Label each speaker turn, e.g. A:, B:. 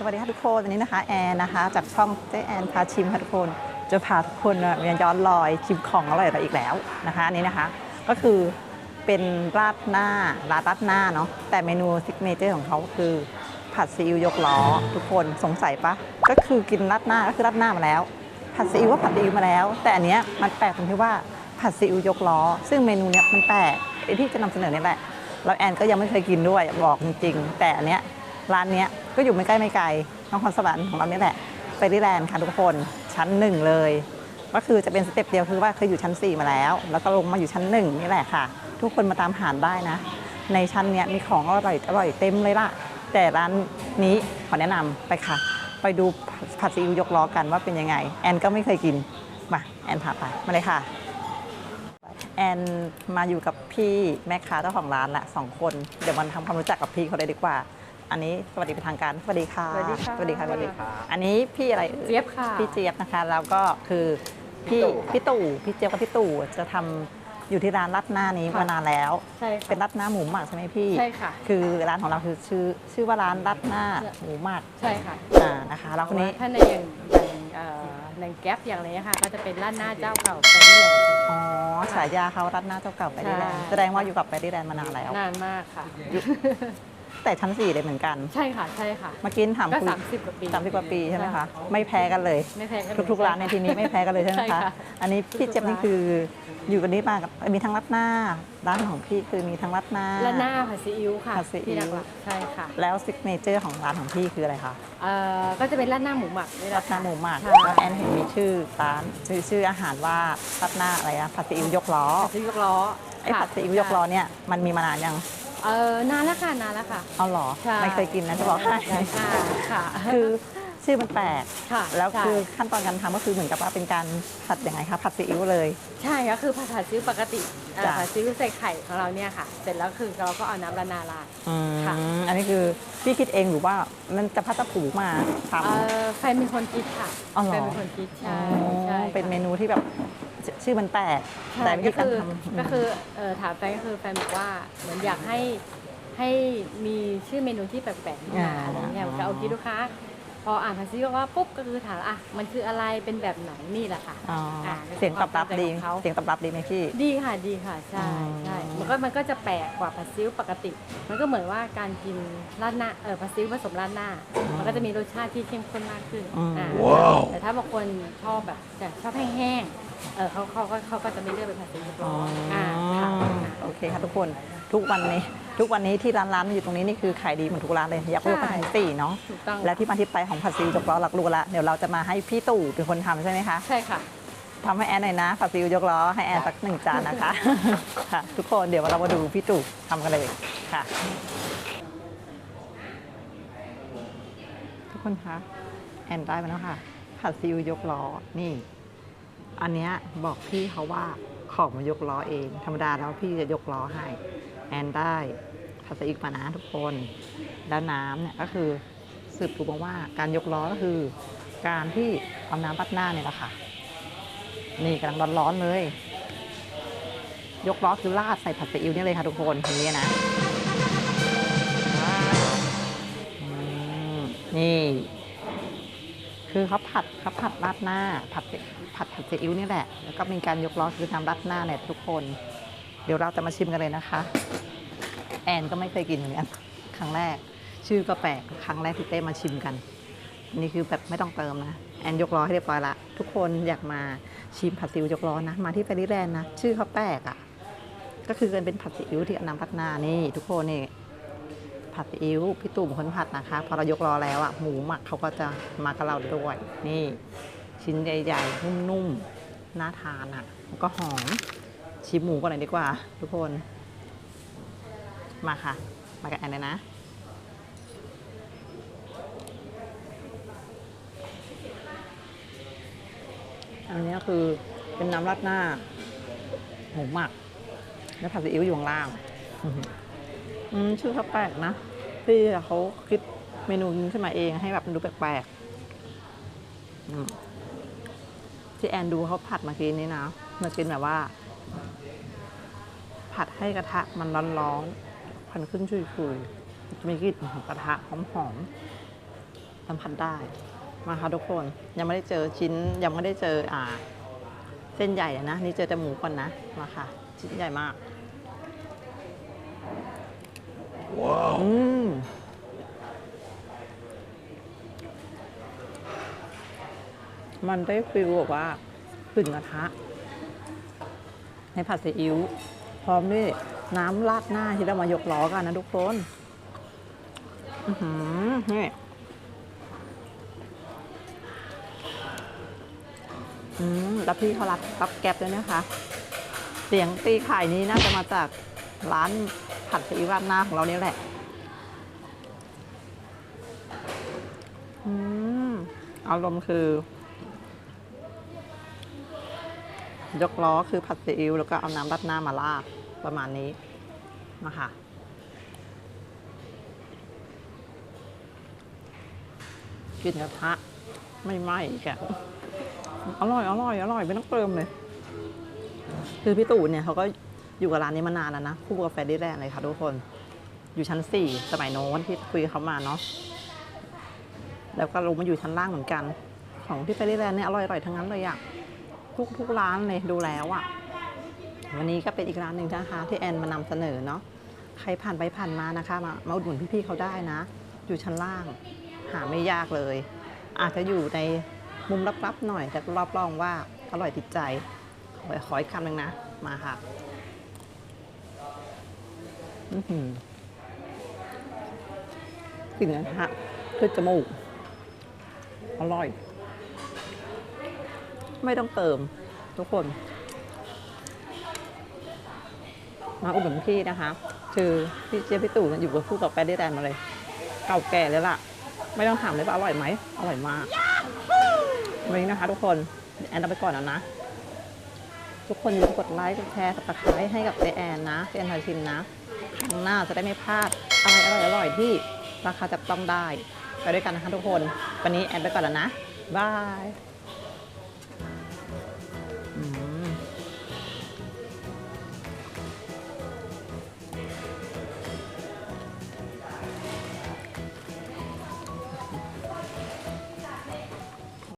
A: สวัสดีค่ะทุกคนวันนี้นะคะแอนนะคะ จากช่องเจ๊แอนพาชิมค่ะทุกคน จะพาทุกคนมาย้อนรอยชิมของอร่อยๆอีกแล้วนะคะอันนี้นะคะ ก็คือเป็นราดหน้าราดราดหน้าเนาะแต่เมนูซิกเนเจอร์ของเขาคือ ผัดซีอิ๊วยกล้อทุกคนสงสัยปะก็คือกินราดหน้าก็คือราดหน้ามาแล้ว ผัดซีอิ๊วก็ผัดซีอิ๊วมาแล้ว แต่อันเนี้ยมันแปลกตรงที่ว่าผัดซีอิ๊วยกล้อ ซึ่งเมนูเนี้ยมันแปลกไอที่จะนำเสนอเนี่ยแหละแล้วแอนก็ยังไม่เคยกินด้วยบอกจริงๆแต่อันเนี้ย ร้านนี้ก็อยู่ไม่ใกล้ไม่ไกลน้องคอนสวรรค์ของเราเนี่ยแหละไปที่แลนด์ค่ะทุกคนชั้นหนึ่งเลย ก็คือจะเป็นสเต็ปเดียวคือว่าเคยอยู่ชั้น 4 มาแล้ว แล้วก็ลงมาอยู่ชั้นหนึ่งนี่แหละค่ะ ทุกคนมาตามหารได้นะ ในชั้นเนี้ยมีของอร่อยอร่อยเต็มเลยล่ะ แต่ร้านนี้ขอแนะนำไปค่ะ ไปดูผัดซีอิ๊วยกล้อกันว่าเป็นยังไง แอนก็ไม่เคยกินมาแอนพาไปมาเลยค่ะแอนมาอยู่กับพี่แม่ค้าเจ้าของร้านละสองคน เดี๋ยวมันทำความรู้จักกับพี่เขาเลยดีกว่า อันนี้สวัสดีเป็นทางการสวัสดีค่ะ
B: สวัสดีค่ะ
A: สวัสดีค่ะสวัสดีค่ะอันนี้พี่อะไรอ่
B: เจี๊ยบค่ะ
A: พี่เจี๊ยบนะคะแล้วก็คือพี่พี่ตู่พี่เจี๊ยบกับพี่ตู่จะทำอยู่ที่ร้านรัดหน้านี้
B: ค่ะ
A: มานานแล้ว
B: ใช่ค่ะ
A: เป็นรัดหน้าหมูหมักใช่ไหมพี่
B: ใช่ค่ะ
A: คือร้านของเราคือชื่อชื่อว่าร้านรัดหน้าหมูหมัก
B: ใช่ค่ะ
A: อ่านะคะแล้วคนนี้
B: ถ้าในอย่างอย่างเอ่ออย่างแก๊ปอย่างไรค่ะก็จะเป็นร้านหน้าเจ้าเก่าไปนี่แหละ
A: อ๋อฉายาเขารัดหน้าเจ้าเก่าไปดีแลนด์
B: ใช่
A: แสดงว่าอยู่กับไปดีแลนด์มานานแล้ว
B: นานมากค่ะ
A: แต่ชั้นสี่เลยเหมือนกัน
B: ใช่ค่ะใช่ค่ะ
A: เมื่อกี้ถาม
B: ก็
A: คุย
B: สามสิบกว่าปี
A: สามสิบกว่าปีใช่ไหม
B: ใช่
A: คะไม่แพ้กันเลย
B: ไม่แพงกัน
A: ทุกๆร้านในที่นี้ไม่แพ้กันเลยใช่ไหม
B: ใช่
A: คะ
B: ค่ะ
A: อันนี้พี่เจี๊ยบนี่คืออยู่กันนี้มากับมีทั้งรัดหน้า ร้านของพี่คือมีทั้งรัดหน้า
B: ร้านหน้าผัดซีอิ๊วค่ะ
A: ผัดซีอิ๊ว
B: ที่หลักๆใช่ค่ะ
A: แล้วซิกเนเจอร์ของร้านของพี่คืออะไรคะ
B: เอ่อก็จะเป็นร้านหน้าหมูหมักนี่แห
A: รั
B: ละ
A: ดห
B: ค่ะ
A: น้าหมูหมัก
B: ใช่
A: แล้วแอนเห็นมีชื่อร้านชื่อชื่ออาหารว่ารัดหน้าอะไรนะผัดซีอิ๊วยกล้อ
B: ผัดซีอิ๊วยกล้อ
A: ไอ้ผัดซีอิ๊วยกล้อเนี่ยมันมีมานานยัง
B: เออนานแล้วค่ะนานแล้วค่ะ
A: เอาเหรอ
B: ใช่
A: ไม่เคยกินนะจะบอกให้
B: ค่ะค่ะ
A: คือชื่อมันแปลก
B: ค่ะ
A: แล้ว
B: ใช่
A: คือขั้นตอนการทำก็คือเหมือนกับว่าเป็นการผัดยังไงคะผัดซีอิ๊วเลย
B: ใช่ก็คือผัดผัดซีอิ๊วปกติเอ่อ
A: จ้ะ
B: ผัดซีอิ๊วใส่ไข่ของเราเนี่ยค่ะ เสร็จแล้วคือเราก็เอาน้ำระนาราด
A: อืม
B: ค่ะ
A: อันนี้คือพี่คิดเองหรือว่ามันจะพัดจะผูมาทำ
B: เอ่อแฟนเป็นคนคิดค่ะ
A: อ๋อเหรอ
B: แฟนเป็นคนคิดใช่
A: อ๋อ
B: ใช่
A: เป็นเมนูที่แบบ ชชื่อมันแปลก
B: ใช่
A: แต่วิ
B: ก็
A: ธีการ
B: คือ
A: ทำ
B: ก็คือเอ่อถามแฟนก็คือแฟนบอกว่าเหมือนอยากให้ให้มีชื่อเมนูที่แปลกๆขึ้นมาอะไรเงี้ยก็เอาคิดลูกค้า พออ่านภาษีก็ว่าปุ๊บก็คือถามอะมันคืออะไรเป็นแบบไหนนี่แหละค่ะ
A: อ๋อ
B: อ่า
A: เสียงตอบรับดี
B: ของเขา
A: เสียงตอบรับดีไหมพี่
B: ดีค่ะดีค่ะใช่
A: อืม
B: ใช่มันก็มันก็จะแปลกกว่าผัดซีอิ๊วปกติ มันก็เหมือนว่าการกินราดหน้าเออผัดซีอิ๊วผสมราดหน้า มันก็จะมีรสชาติที่เข้มข้นมากขึ้น
A: อืม
B: อ่า
C: ว้าว
B: แต่ถ้าบางคนชอบแบบจะชอบแห้งๆ เออเขาเขาก็เขาก็จะไม่เลือกเป็นผัดซีอิ๊วร้อนอ่าค่ะค่ะ
A: โอเคค่ะทุกคนทุกวันนี้ ทุกวันนี้ที่ร้านร้านอยู่ตรงนี้นี่คือขายดีเหมือนทุกร้านเลยอยากรู้ว่าเป็นสี่เนาะ
B: ถูกต้อง
A: แล้วที่มาที่ไปของผัดซีอิ๊วยกล้อหลักรู้ละเดี๋ยวเราจะมาให้พี่ตู่เป็นคนทำใช่ไหมคะ
B: ใช่ค่ะ
A: ทำให้แอนหน่อยนะผัดซีอิ๊วยกล้อให้แอนสักหนึ่งจานนะคะค่ะ ทุกคนเดี๋ยวเรามาดูพี่ตู่ทำกันเลยค่ะ ทุกคนคะแอนได้มาแล้วค่ะผัดซีอิ๊วยกล้อนี่ อันเนี้ยบอกพี่เขาว่าของมายกล้อเอง ธรรมดาแล้วพี่จะยกล้อให้ แอนได้ผัดซีอิ๊วมานะทุกคน แล้วน้ำเนี่ยก็คือสืบรู้มาว่าการยกล้อก็คือ การที่เอาน้ำปัดหน้าเนี่ยแหละค่ะ นี่กำลังร้อนๆเลย ยกล้อคือราดใส่ผัดซีอิ๊วนี่เลยค่ะทุกคนอย่างนี้นะ คือเขาผัดเขาผัดราดหน้า ผัดผัดผัดซีอิ๊วนี่แหละ แล้วก็มีการยกล้อคือทำราดหน้าเนี่ยทุกคน เดี๋ยวเราจะมาชิมกันเลยนะคะ แอนก็ไม่เคยกินเหมือนกันครั้งแรก ชื่อก็แปลกครั้งแรกที่เต้มาชิมกัน นี่คือแบบไม่ต้องเติมนะ แอนยกล้อให้เรียบร้อยละ ทุกคนอยากมาชิมผัดซีอิ๊วยกล้อนะ มาที่เฟรนแลนด์นะ ชื่อเขาแปลกอะ่ะ ก็คือเป็นผัดซีอิ๊วที่อาน้ำพัดหน้านี่ทุกคนนี่ ผัดซีอิ๊วพี่ตุ่มคนผัดนะคะ พอเรายกล้อแล้วอะ่ะหมูหมักเขาก็จะมากับเราด้วย นี่ ชิ้นใหญ่ๆ นุ่มๆ น่าทานอะ่ะแล้วก็หอม ชิมหมูก่อนเลยดีกว่า ทุกคน มาค่ะ มากับแอนเลยนะอันนี้คือเป็นน้ำราดหน้าหมูหมัก แล้วผัดซีอิ๊วอยู่ข้างล่าง อืมชื่อเขาแปลกนะที่เขาคิดเมนูนี้ขึ้นมาเองให้แบบมันดูแปลกๆอืมที่แอนดูเขาผัดเมื่อกี้นี้นะมันเป็นแบบว่า ผัดให้กระทะมันร้อนๆควันขึ้นชุยๆจะมีกลิ่นของกระทะหอมๆสัมผัสได้มาค่ะทุกคนยังไม่ได้เจอชิ้นยังไม่ได้เจออ่า เส้นใหญ่นะ นี่เจอแต่หมูก่อนนะมาค่ะ ชิ้นใหญ่มาก อืมมันได้ฟิลแบบว่ากลิ่นกระทะ ในผัดซีอิ๊วพร้อมด้วยน้ำราดหน้าที่เรามายกล้อกันนะทุกคนอือหือนี่อืมแล้วพี่เขารับรับแก๊ปด้วยนะคะ เสียงตีไข่นี้น่าจะมาจากร้าน ผัดซีอิ๊วราดหน้าของเราเนี่แหละ อืมอารมณ์คือ ยกล้อคือผัดซีอิ๊วแล้วก็เอาน้ำรัดหน้ามาราดประมาณนี้มาค่ะกินกระทะไม่ไหม้แกะอร่อย อร่อย อร่อย ไม่ต้องเติมเลย คือพี่ตู่เนี่ยเขาก็ อยู่กับร้านนี้มานานแล้วนะ คู่กับแฟดดี้แลนด์เลยค่ะทุกคน อยู่ชั้นสี่สมัยโน้นที่คุยเขามาเนาะแล้วก็ลงมาอยู่ชั้นล่างเหมือนกัน ของที่แฟรดดี้แลนด์เนี่ยอร่อยๆทั้งนั้นเลยอะทุกทุกร้านเลยดูแล้วอะวันนี้ก็เป็นอีกร้านหนึ่งนะคะที่แอนมานำเสนอเนาะใครผ่านไปผ่านมานะคะ มามาอุดหนุนพี่ๆเขาได้นะ อยู่ชั้นล่างหาไม่ยากเลย อาจจะอยู่ในมุมลับๆหน่อยแต่รับรองว่าอร่อยติดใจขอขออีกคำหนึ่งนะมาค่ะอื้อหือ กลิ่นนะฮะขึ้นจมูก อร่อย ไม่ต้องเติมทุกคน มาอุดหนุนพี่นะคะคือพี่เจี๊ยบพี่ตู่เนี่ยอยู่กับคู่กับแฟรดดี้แลนมาเลย เก่าแก่เลยล่ะ ไม่ต้องถามเลยว่าอร่อยไหมอร่อยมากวันนี้นะคะ ทุกคนแอนต้องไปก่อนแล้วนะ ทุกคนอย่าลืมกดไลค์กดแชร์สับสไครต์ให้กับเจแอนนะเจแอนทาชิมนะ ครั้งหน้าจะได้ไม่พลาดอะไรอร่อยอร่อยๆที่ราคาจับต้องได้ ไปด้วยกันนะคะทุกคน วันนี้แอนไปก่อนแล้วนะบาย